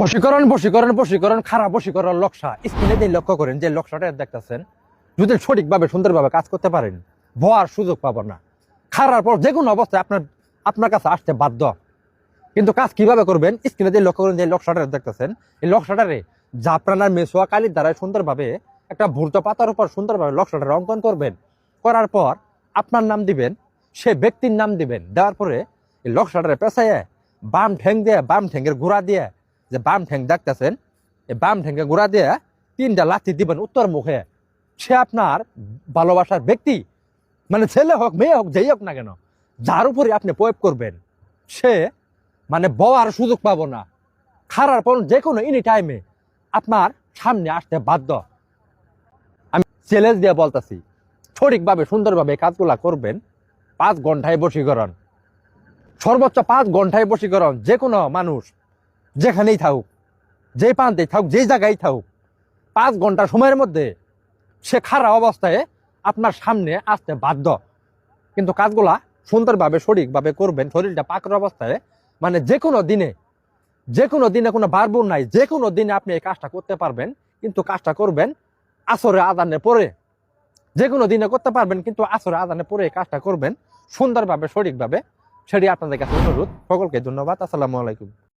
বশীকরণ বশীকরণ বশীকরণ খারাপ বশীকরণ লক্ষ্যা স্ক্রিনে যে লক্ষ্য করেন, যে লক্ষ্যটা দেখতেছেন, যদি সঠিকভাবে, সুন্দরভাবে কাজ করতে পারেন, ভয়ার সুযোগ পাবো না। খারাপ পর যে কোনো অবস্থায় আপনার আপনার কাছে আসতে বাধ্য। কিন্তু কাজ কীভাবে করবেন? স্ক্রিনে যে লক্ষ্য করেন, যে লক্ষ্যটা দেখতেছেন, এই লক্ষ্যটারে জাফরানার মেসোয়া কালির দ্বারা সুন্দরভাবে, একটা ভূর্ত পাতার উপর সুন্দরভাবে লক্ষ্যটা অঙ্কন করবেন। করার পর আপনার নাম দিবেন, সে ব্যক্তির নাম দিবেন। দেওয়ার পরে এই লক্ষ্যটারে পেঁচাইয়ে, বাম ঠ্যাং দিয়ে, বাম ঠ্যাঙ্গের গোড়া দিয়ে যে বাম ঠ্যাং দেখতেছেন, এই বাম ঠ্যাঙ্গে গোড়া দিয়ে তিনটা লাথি দিবেন উত্তর মুখে। সে আপনার ভালোবাসার ব্যক্তি মানে ছেলে হোক, মেয়ে হোক, যেই হোক না কেন, যার উপরে আপনি প্রয়োগ করবেন, সে মানে বওয়ার সুযোগ পাবো না। খারার পর যে কোনো এনি টাইমে আপনার সামনে আসতে বাধ্য। আমি চ্যালেঞ্জ দিয়ে বলতেছি, সঠিকভাবে, সুন্দরভাবে কাজগুলা করবেন, পাঁচ ঘন্টায় বশীকরণ। সর্বোচ্চ পাঁচ ঘন্টায় বসীকরণ যে কোনো মানুষ যেখানেই থাকুক যে প্রান্তেই থাকুক, যেই জায়গায় থাকুক, পাঁচ ঘণ্টা সময়ের মধ্যে সে খারাপ অবস্থায় আপনার সামনে আসতে বাধ্য। কিন্তু কাজগুলা সুন্দরভাবে, সঠিকভাবে করবেন, শরীরটা পাকের অবস্থায় মানে যে কোনো দিনে, যে কোনো দিনে কোনো বারবুর নাই, যে কোনো দিনে আপনি এই কাজটা করতে পারবেন, কিন্তু কাজটা করবেন আসরে আদানে পরে। যে কোনো দিনে করতে পারবেন, কিন্তু আসরে আদানে পরে এই কাজটা করবেন, সুন্দরভাবে, সঠিকভাবে। সেটি আপনাদের কাছে অনুরোধ। সকলকে ধন্যবাদ। আসসালামু আলাইকুম।